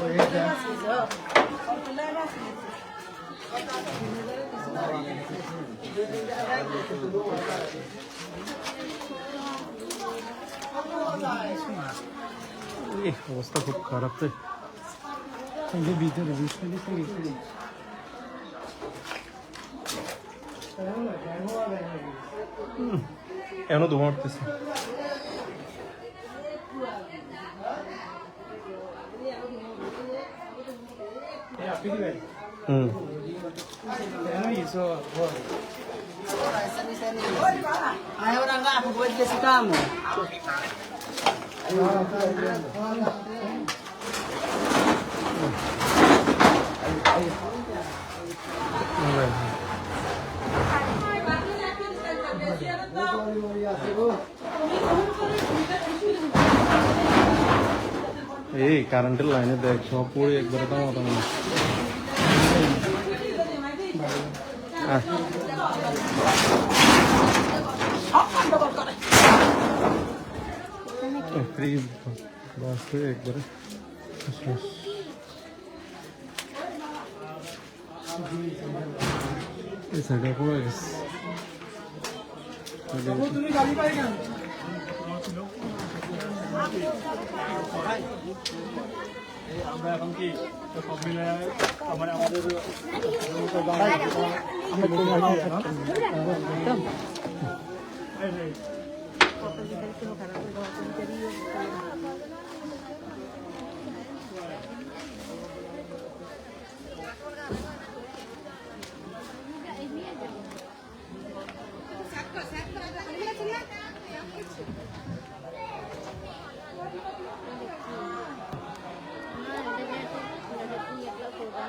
এই অবস্থা খুব খারাপ তো এই যে ভিতরে বৃষ্টি দিচ্ছে ভিতরে এখনও ধোঁয়া উঠতেছে হুম Ayaw na এই কারেন্টের লাইনে দেখ সব পড়ে একবারে তো মতো না ফ্রি বাস হয়ে একবারে আমরা এখন কি সব মিলে আমাদের এক বক্ত লাগবে Bayaw. না না না আমাদের ভাই হ্যাঁ ভাই ভাই আমরা এমপি সাহেবের কাছে এটা ভাই হ্যাঁ ভাই ঠিক আছে এটা বলি আমরা খান খান এই গাড়ি গাড়ি ও গাড়ি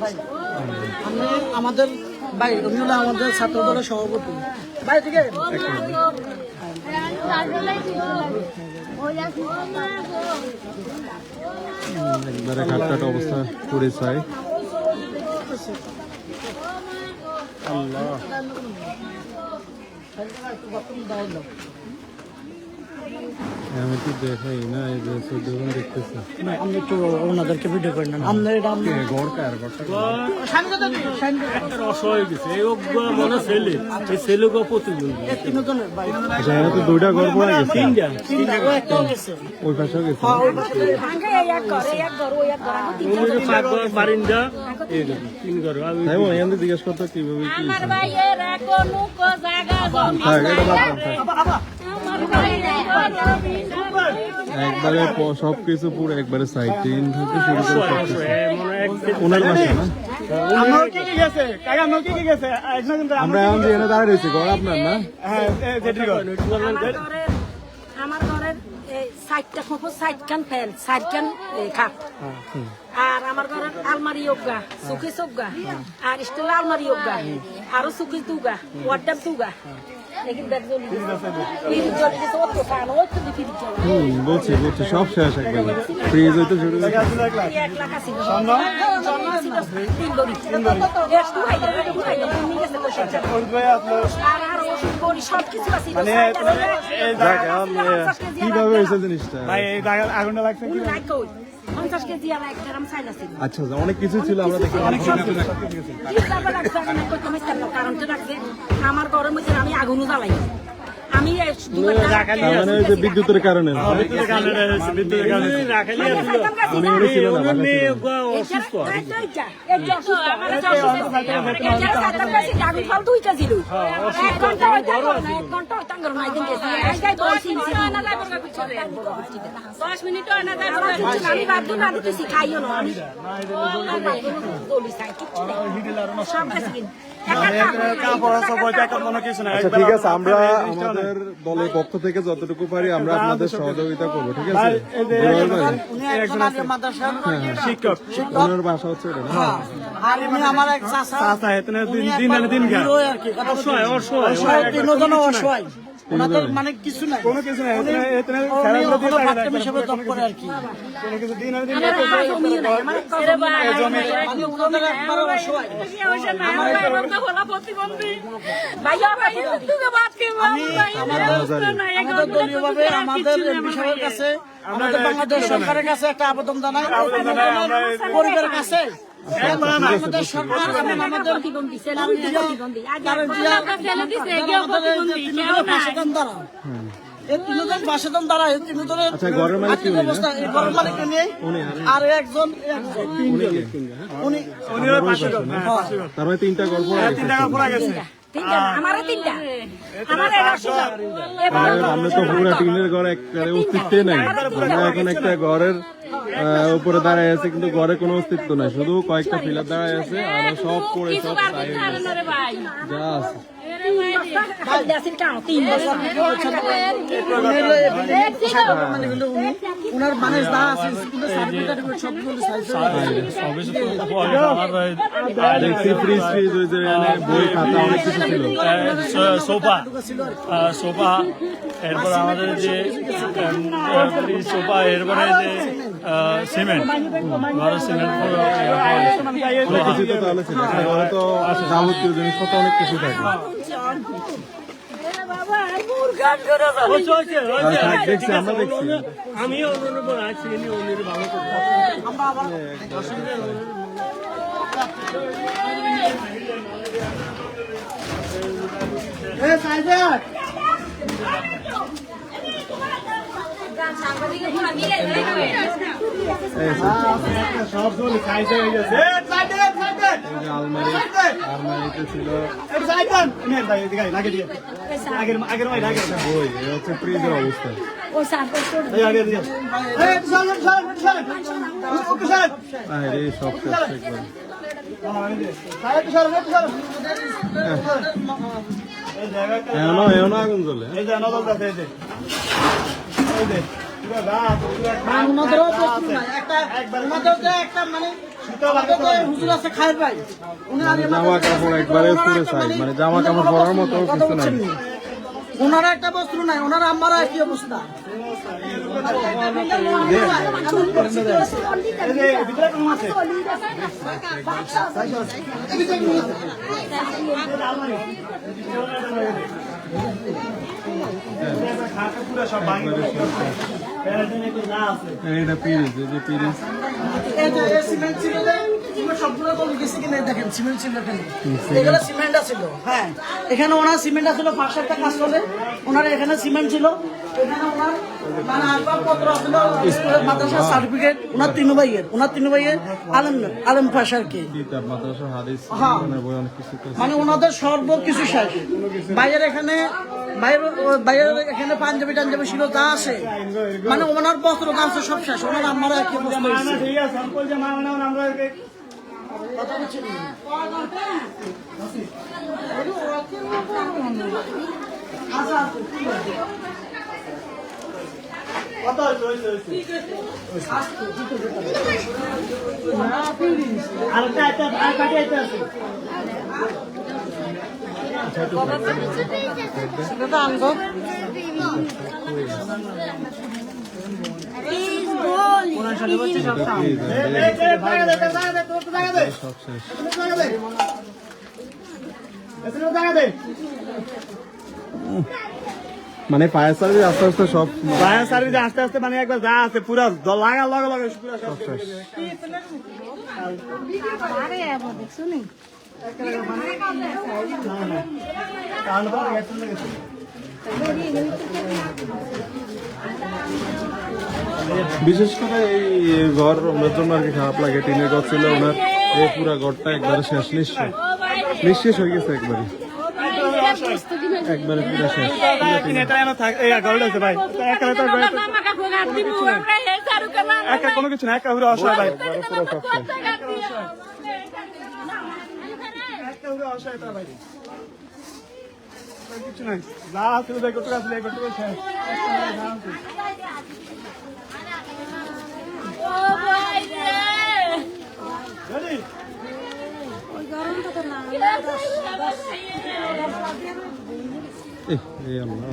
ভাই আমি আমাদের ভাই হলো আমাদের ছাত্র দলের সভাপতি। ভাই ঠিক আছে একবারে ঘাটটাট অবস্থা পড়ে চাই আল্লাহ। আমি তো দেখাই না এই যে চোদ্দজন দেখতেছি। আমি একটু ওনাদেরকে ভিডিও করে নেন। আমরা এটা কে ঘর কার ঘরটা একটা রস হয়ে গেছে। এই মনে ছেলে। এই ছেলেকে প্রতিবন্ধী তিনজনের ভাই। আচ্ছা এখানে তো দুইটা ঘর পড়ে গেছে। তিনটা। তিনটা ও একটাও গেছে। ওই পাশেও গেছে। উনি পাঁচ ঘর বারিন্দা। এই তিন ঘর। আমি তাই বল এখান জিজ্ঞেস করতো কীভাবে কি আমার ভাইয়ের কোনো জায়গা জমি থাক একবারে সবকিছু পুরো একবারে সাইড তিন থেকে শুরু করে সবকিছু। ওনার বাসা না? আমার এখন যে এনে দাঁড়িয়ে রয়েছি ঘর আপনার না? হ্যাঁ আমার ঘরের সাইডটা খোপো খাট। আর আমার ঘরের আলমারি যোগা সুখি সোগা আর স্টিল আলমারি যোগা আরও সুখি তুগা ওয়ার্ডার তুগা বলছি বলছি সব শেষ ফ্রিজ হইতে শুরু মানে কীভাবে হয়েছে জিনিসটা? ভাই এই জায়গা আগুনটা লাগছে কি পঞ্চাশ কেজি আর এক গ্রাম চাইল আছে আচ্ছা আচ্ছা, অনেক কিছু ছিল আমরা দেখলাম কারণ তো রাখছে আমার ঘরের মধ্যে আমি আগুনও জ্বালাই আমি দুবার তার মানে ওই যে বিদ্যুতের কারণে বিদ্যুতের কারণে বিদ্যুতের কারণে দশ মিনিট আমি না দিতেছি খাইও না আমি সব আচ্ছা ঠিক আছে আমরা আমাদের দলের পক্ষ থেকে যতটুকু পারি আমরা আপনাদের সহযোগিতা করব ঠিক আছে? আলিম মাদ্রাসার শিক্ষক। ওনার বাসা হচ্ছে আমার এক চাচা। দিন- দিন দিন বলছি। অসহায়, অসহায়, ওনাদের মানে কিছু নাই। কোনো কিছু নাই, আর কোনো কিছু দিন আনে দিন মানে আমাদের দলীয়ভাবে আমাদের এমপি কাছে আমাদের বাংলাদেশ সরকারের কাছে একটা আবেদন জানাই। পরিবারের কাছে আমাদের সরকার এবং আমাদের প্রতিবন্ধী ছেলে প্রতিবন্ধী আগে কারণ যে আমাদের এই যে তৃণমূলের বাসস্থান দ্বারা। এই তৃণমূলের বাসস্থান দ্বারা এই তৃণমূলের আচ্ছা, মালিক নিয়ে আর। একজন ঘর, হ্যাঁ। তার মানে তিনটা গল্প হ্যাঁ, গেছে আমার তিনটা তো পুরো টিনের ঘর একেবারে অস্তিত্বে নাই। আমরা এখন একটা ঘরের উপরে দাঁড়ায় আছে কিন্তু ঘরে কোনো অস্তিত্ব নাই। শুধু কয়েকটা পিলার দাঁড়ায় আছে আর সব পড়ে সব যা আছে। মানে মানে সোফা সোফা এরপর আমাদের যে সোফা এরপরে যে সিমেন্ট। ঘরের সিমেন্ট অনেক কিছু তো তাহলে ছিল ঘরে কিছু থাকে আর দেখছি আমি অন্যের উপর আছি ইনি ভালো করতে সব এখনও এখনও আগুন জ্বলে। এই যে নজর এই যে। জামা কাপড় একবারে পুরো সাইজ মানে জামা কাপড় পরার মতো কিছু নাই। ওনারা একটা বস্ত্র নাই ওনারা আমারা একই অবস্থা। ভিতরে এখানে ওনার সিমেন্ট ছিল পাঁচশো একটা কাজ চলে ওনার এখানে সিমেন্ট ছিল ওনার মানে মাদ্রাসার সার্টিফিকেট ওনার কি। মানে ওনাদের সর্ব কিছু শেষ বাইরের এখানে বাইরের এখানে পাঞ্জাবি টাঞ্জাবি ছিল যা আছে। মানে ওনার বস্ত্র আছে সব শেষ। ওনার আমার একই? আচ্ছা, আচ্ছা, ঠিক আছে। কত হইছে হইছে হইছে আর একটা আর কাটি একটা আছে। সেটা আনব মানে ফায়ার সার্ভিস আস্তে আস্তে সব ফায়ার সার্ভিস আস্তে আস্তে মানে একবার যা আছে পুরা লাগা লাগা লাগা পুরা সব শেষ। বিশেষ করে এই ঘর ওনার জন্য আর কি খারাপ লাগে টিনের ঘর ছিল ওনার এই পুরা ঘরটা একবারে শেষ নিঃশ্বাস নিঃশেষ হয়ে গেছে একবারে। একবারে পুরো শেষ। ভাই। কোনো কিছু না একা পুরো অসহায় ভাই একা পুরো অসহায় তো ভাই আর কিছু নাই যা আছে দেখ কত আছে দেখ কত আছে রেডি এহ, এই আল্লাহ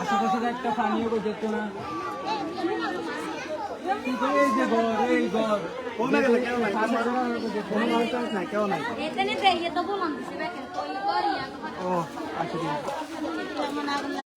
আশেপাশে একটা পানীয় দেখতো না। এই যে ঘর এই ঘর। কেউ নাই। কোনো মানুষ নাই কেউ নাই। এখানে দেয় তো বললাম ও আচ্ছা ঠিক আছে।